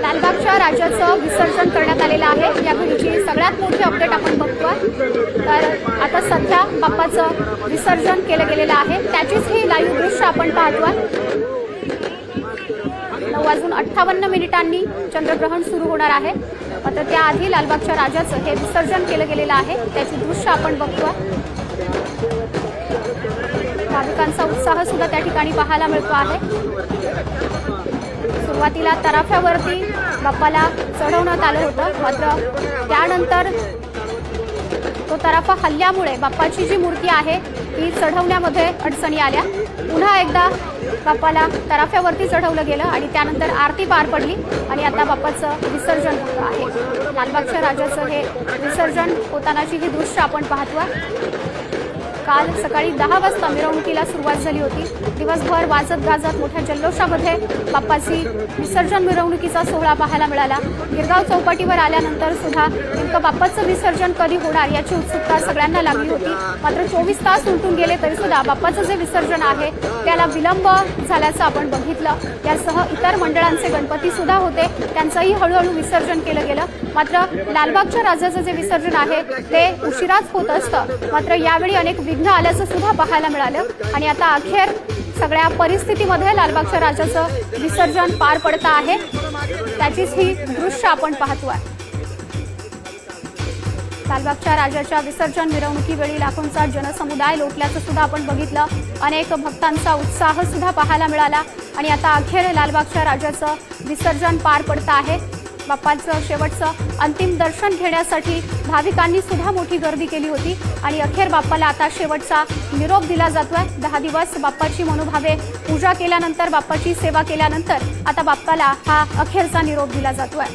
लालबागच्या राजाचं विसर्जन करण्यात आलेलं आहे. या घडीची सगळ्यात मोठी अपडेट आपण बघतोय. तर आता सध्या बाप्पाचं विसर्जन केलं गेलेलं आहे. त्याचीच ही लाईव्ह दृश्य आपण पाहतोय. नऊ वाजून अठ्ठावन्न मिनिटांनी चंद्रग्रहण सुरू होणार आहे. मात्र त्याआधी लालबागच्या राजाचं हे विसर्जन केलं गेलेलं आहे. त्याची दृश्य आपण बघतोय. भाविकांचा उत्साह सुद्धा त्या ठिकाणी पाहायला मिळतो आहे. सुरुवातीला तराफ्यावरती बाप्पाला चढवण्यात आलं होतं मात्र त्यानंतर तो तराफा हल्ल्यामुळे बाप्पाची जी मूर्ती आहे ती चढवण्यामध्ये अडचणी आल्या. पुन्हा एकदा बाप्पाला तराफ्यावरती चढवलं गेलं आणि त्यानंतर आरती पार पडली आणि आता बाप्पाचं विसर्जन होतं आहे. लालबागच्या राजाचं हे विसर्जन होतानाची ही दृश्य आपण पाहतो काल सकाळी दहा वाजता मिरवणुकीला सुरुवात झाली होती. दिवसभर वाजत गाजत मोठ्या जल्लोषामध्ये बाप्पाची विसर्जन मिरवणुकीचा सोहळा पाहायला मिळाला. गिरगाव चौपाटीवर आल्यानंतर सुद्धा नेमकं बाप्पाचं विसर्जन कधी होणार याची उत्सुकता सगळ्यांना लागली होती. मात्र चोवीस तास उलटून गेले तरी सुद्धा बाप्पाचं जे विसर्जन आहे त्याला विलंब झाल्याचं आपण बघितलं. यासह इतर मंडळांचे गणपती सुद्धा होते. त्यांचंही हळूहळू विसर्जन केलं गेलं. मात्र लालबागच्या राजाचं जे विसर्जन आहे ते उशिराच होत असतं. मात्र यावेळी अनेक विघ्न आल्याचं सुद्धा पाहायला मिळालं. आणि आता अखेर सगळ्या परिस्थितीमध्ये लालबागच्या राजाचं विसर्जन पार पडतं आहे. त्याचीच ही दृश्य आपण पाहतो आहे. लालबागच्या राजाच्या विसर्जन मिरवणुकीवेळी लाखोंचा जनसमुदाय लोटल्याचं सुद्धा आपण बघितलं. अनेक भक्तांचा उत्साह सुद्धा पाहायला मिळाला. आणि आता अखेर लालबागच्या राजाचं विसर्जन पार पडतं आहे. बाप्पांचं शेवटचं अंतिम दर्शन घेण्यासाठी भाविकांनी सुद्धा मोठी गर्दी केली होती. आणि अखेर बाप्पाला आता शेवटचा निरोप दिला जातोय. दहा दिवस बाप्पाची मनोभावे पूजा केल्यानंतर बाप्पाची सेवा केल्यानंतर आता बाप्पाला हा अखेरचा निरोप दिला जातोय.